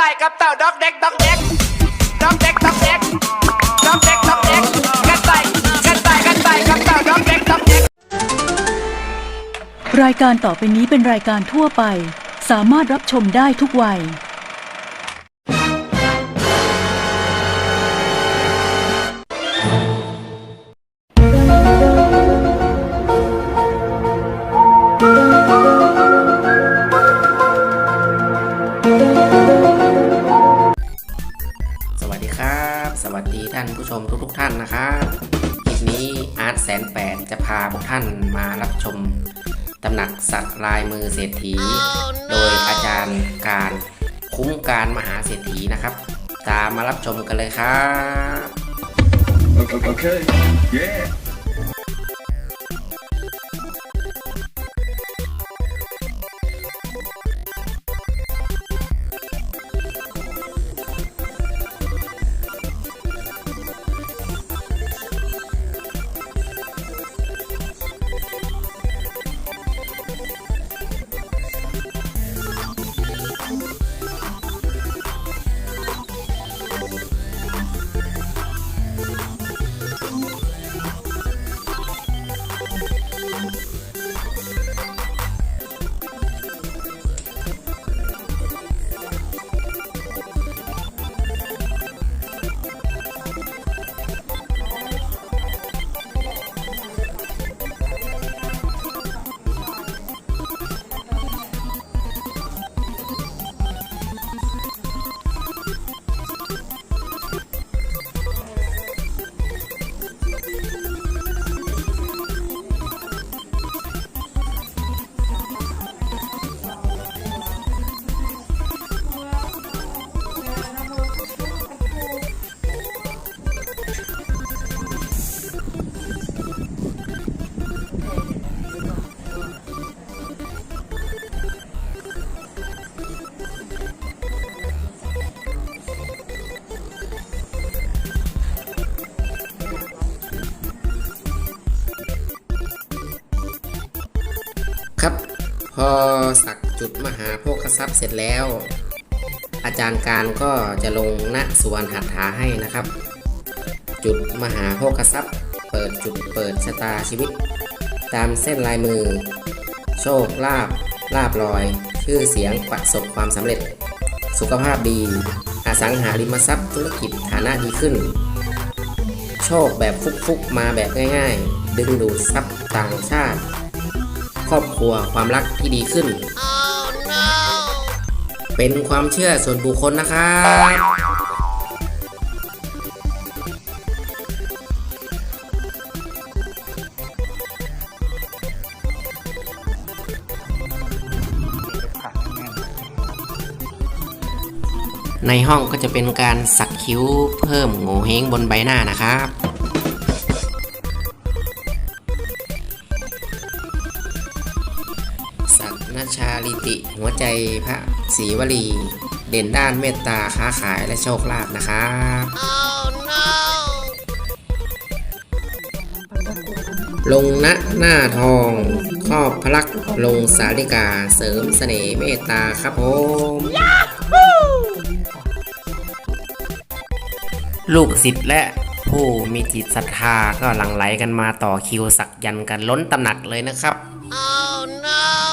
ต่ายกับเต่าด็อกเด็กด็อกเด็กด็อกเด็กด็อกเด็กด็อกเด็กด็อกเด็กกระต่ายกระต่ายกระต่ายกับเต่าด็อกเด็กด็อกเด็กรายการต่อไปนี้เป็นรายการทั่วไป สามารถรับชมได้ทุกวัย ผู้ชมทุกๆท่านนะครับคลิปนี้อาร์ตแสนแปดจะพาพวกท่านมารับชมตำหนักสักลายมือเศรษฐี โดยอาจารย์การคุ้มการมหาเศรษฐีนะครับ ตามมารับชมกันเลยครับ Okay. Yeah. สักจุดมหาโภคทรัพย์เสร็จแล้ว อาจารย์การก็จะลงณสวรรณหัตถาให้นะครับ จุดมหาโภคทรัพย์ เปิดจุดเปิดชะตาชีวิต ตามเส้นลายมือ โชคลาภลาบลอย ชื่อเสียงประสบความสำเร็จ สุขภาพดี อสังหาริมทรัพย์ธุรกิจฐานะดีขึ้น โชคแบบฟุกๆมาแบบง่าย ๆ ดึงดูดทรัพย์ต่างชาติ ครอบครัวความรักที่ดีขึ้นเป็นความเชื่อส่วนบุคคลนะครับในห้องก็จะเป็นการสักคิ้วเพิ่มโงเฮงบนใบหน้านะครับาลิติ หัวใจพระศรีวลี เด่นด้านเมตตาค้าขายและโชคลาภนะครับลงณหน้าทองครอบพลักลงสาลิกาเสริมเสน่ห์เมตตาครับผมลูกศิษย์และผู้มีจิตศรัทธาก็หลั่งไหลกันมาต่อคิวสักยันกันล้นตำหนักเลยนะครับครั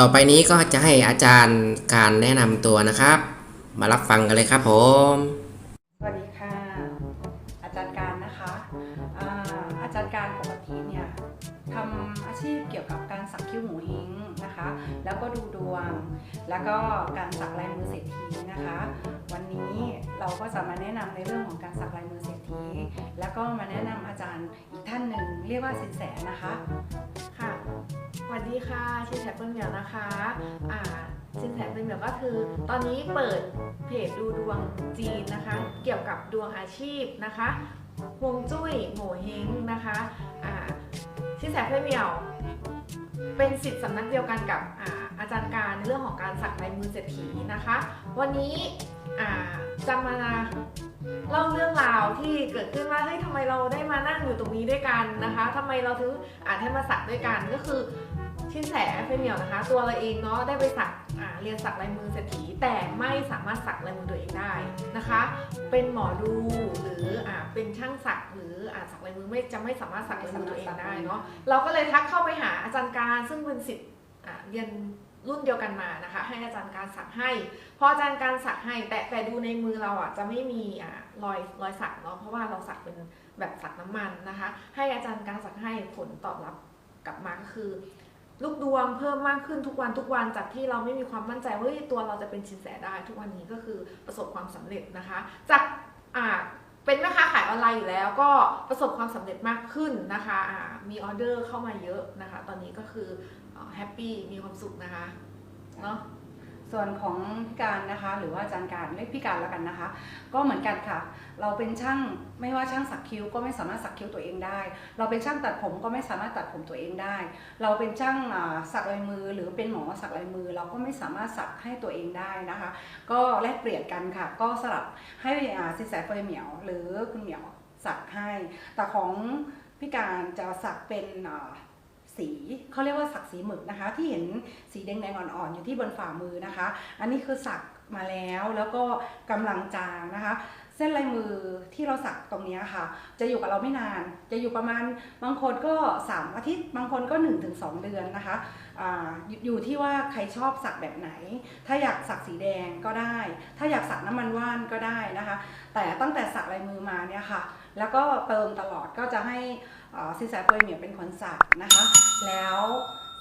ต่อไปนี้ก็จะให้อาจารย์การแนะนำตัวนะครับ มารับฟังกันเลยครับผม สวัสดีค่ะ อาจารย์การนะคะอาอาจารย์การปกติเนี่ยทำอาชีพเกี่ยวกับการสักคิ้วหมูหิงนะคะ แล้วก็ดูดวง แล้วก็การสักลายมือเศรษฐีนะคะ วันนี้เราก็จะมาแนะนำในเรื่องของการสักลายมือเศรษฐี แล้วก็มาแนะนำอาจารย์อีกท่านหนึ่งเรียกว่าสินแสนะคะค่ะ สวัสดีค่ะชื่อแชปเปิ้ลเหมียวนะคะอ่าสินแสเป็นเหมียวก็คือตอนนี้เปิดเพจดูดวงจีนนะคะ เกี่ยวกับดวงอาชีพนะคะฮวงจุ้ยโง่เฮงนะคะอ่าสินแสเป็นเหมียว เป็นสิทธิ์สำนักเดียวกันกับอาอาจารย์การในเรื่องของการสักลายมือเศรษฐีนะคะ วันนี้อ่าจะมาเล่าเรื่องราวที่เกิดขึ้นว่าเฮ้ยทำไมเราได้มานั่งอยู่ตรงนี้ด้วยกันนะคะทำไมเราถึงอ่านให้มาสักด้วยกันก็คือ ชินแสเฟเมียวนะคะ ตัวเราเองเนาะได้ไปสักเรียนสักลายมือเศรษฐีแต่ไม่สามารถสักลายมือตัวเองได้นะคะ เป็นหมอดูหรืออเป็นช่างสักหรืออาสักลายมือไม่จะไม่สามารถสักลายมือตัวเองได้เนาะเราก็เลยทักเข้าไปหาอาจารย์การซึ่งเป็นสิทธิ์เรียนรุ่นเดียวกันมานะคะ ให้อาจารย์การสักให้พออาจารย์การสักให้ แต่แต่ดูในมือเราอะจะไม่มีอ่ารอยรอยสักเนาะเพราะว่าเราสักเป็นแบบสักน้ำมันนะคะ ให้อาจารย์การสักให้ผลตอบรับกลับมาก็คือ ลูกดวงเพิ่มมากขึ้นทุกวันทุกวันจากที่เราไม่มีความมั่นใจว่าเฮ้ยตัวเราจะเป็นชินแสได้ ทุกวันนี้ก็คือประสบความสำเร็จนะคะ จากอ่าเป็นแม่ค้าขายออนไลน์อยู่แล้วก็ประสบความสำเร็จมากขึ้นนะคะอ่ามีออเดอร์เข้ามาเยอะนะคะ ตอนนี้ก็คือแฮปปี้มีความสุขนะคะเนาะ ส่วนของพี่การนะคะ หรือว่าอาจารย์การเรียกพี่การแล้วกันนะคะ ก็เหมือนกันค่ะ เราเป็นช่างไม่ว่าช่างสักคิ้วก็ไม่สามารถสักคิ้วตัวเองได้ เราเป็นช่างตัดผมก็ไม่สามารถตัดผมตัวเองได้ เราเป็นช่างสักลายมือ หรือเป็นหมอสักลายมือ เราก็ไม่สามารถสักให้ตัวเองได้นะคะ ก็แลกเปลี่ยนกันค่ะ ก็สลับให้สินแสเฟยเหมียว หรือคุณเหมียวสักให้ แต่ของพี่การจะสักเป็น สีเขาเรียกว่าสักสีหมึกนะคะ ที่เห็นสีแดงๆอ่อนๆอยู่ที่บนฝ่ามือนะคะ อันนี้คือสักมาแล้วแล้วก็กำลังจางนะคะ เส้นลายมือที่เราสักตรงนี้ค่ะ จะอยู่กับเราไม่นาน จะอยู่ประมาณบางคนก็ 3 อาทิตย์ บางคนก็ 1-2 เดือนนะคะอาอยู่ที่ว่าใครชอบสักแบบไหน ถ้าอยากสักสีแดงก็ได้ ถ้าอยากสักน้ำมันว่านก็ได้นะคะ แต่ตั้งแต่สักลายมือมาเนี่ยค่ะ แล้วก็เติมตลอดก็จะให้เอ่อสินแสเปยเหมียวเป็นคนสักนะคะ แล้ว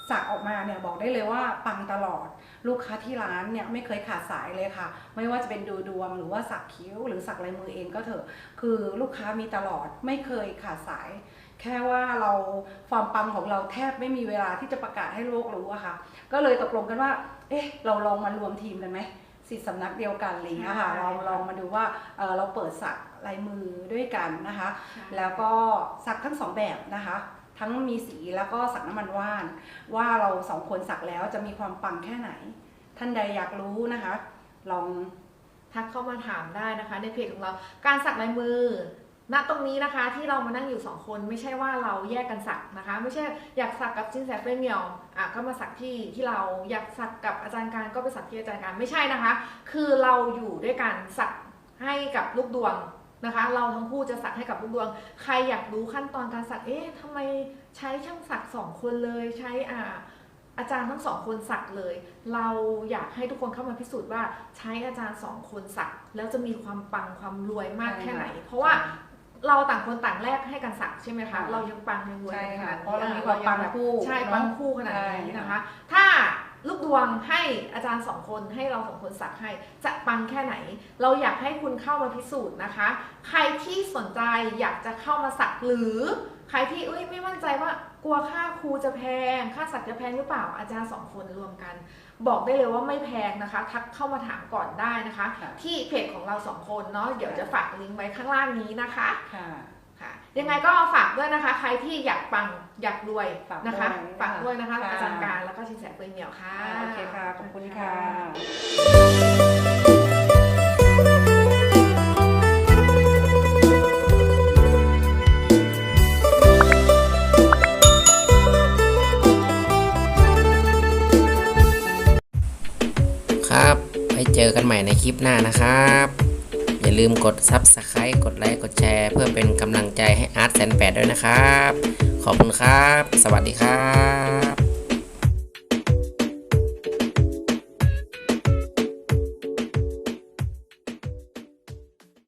สักออกมาเนี่ยบอกได้เลยว่าปังตลอด ลูกค้าที่ร้านเนี่ยไม่เคยขาดสายเลยค่ะ ไม่ว่าจะเป็นดูดวงหรือว่าสักคิ้ว หรือสักลายมือเองก็เถอะ คือลูกค้ามีตลอดไม่เคยขาดสาย แค่ว่าเราความปังของเราแทบไม่มีเวลาที่จะประกาศให้โลกรู้อะค่ะ ก็เลยตกลงกันว่า เอ๊ะ เราลองมารวมทีมกันไหมสิทธิสำนักเดียวกันอะไรอย่างเงี้ยค่ะใช่ลองลองมาดูว่าเอ่อเราเปิดสักลายมือด้วยกันนะคะ แล้วก็สักทั้งสองแบบนะคะ ทั้งมีสีแล้วก็สักน้ำมันว่าน ว่าเราสองคนสักแล้วจะมีความปังแค่ไหน ท่านใดอยากรู้นะคะ ลองทักเข้ามาถามได้นะคะ ในเพจของเราการสักลายมือณตรงนี้นะคะที่เรามานั่งอยู่สองคนไม่ใช่ว่าเราแยกกันสักนะคะ ไม่ใช่อยากสักกับจินแสเฟรเมียวอะก็มาสักที่ที่เราอยากสักกับอาจารย์การก็ไปสักที่อาจารย์การไม่ใช่นะคะ คือเราอยู่ด้วยกันสักให้กับลูกดวง นะคะ เราทั้งคู่จะสักให้กับลูกดวง ใครอยากรู้ขั้นตอนการสัก เอ๊ะทำไมใช้ช่างสักสองคนเลย ใช้อ่าอาจารย์ทั้งสองคนสักเลย เราอยากให้ทุกคนเข้ามาพิสูจน์ว่าใช้อาจารย์สองคนสัก แล้วจะมีความปังความรวยมากแค่ไหน เพราะว่าเราต่างคนต่างแลกให้กันสักใช่ไหมคะค่ะเรายังปังยังรวยใช่กันขค่ะนาดเพราะเรานี้มีความปังคู่ ใช่เนอะปังคู่ขนาดนี้ใช่นะคะ ถ้า ลูกดวงให้อาจารย์สองคนให้เราสองคนสักให้จะปังแค่ไหน เราอยากให้คุณเข้ามาพิสูจน์นะคะ ใครที่สนใจอยากจะเข้ามาสักหรือใครที่เอ้ยไม่มั่นใจว่ากลัวค่าครูจะแพง ค่าสักจะแพงหรือเปล่าอาจารย์สองคนรวมกัน บอกได้เลยว่าไม่แพงนะคะ ทักเข้ามาถามก่อนได้นะคะ ที่เพจของเราสองคนเนาะเดี๋ยวจะฝากลิงก์ไว้ข้างล่างนี้นะคะค่ะ ยังไงก็ฝากด้วยนะคะ ใครที่อยากปังอยากรวยฝากนะคะด้วยฝากด้วยนะคะค่ะอาจารย์การแล้วก็ชินแสเปยเหมียวค่ะโอเคค่ะขอบคุณค่ะครับไว้เจอกันใหม่ในคลิปหน้านะครับ อย่าลืมกด Subscribe กดไลค์ กดแชร์ เพื่อเป็นกำลังใจให้อาร์ตแสนแปดด้วยนะครับ ขอบคุณครับ สวัสดีครับ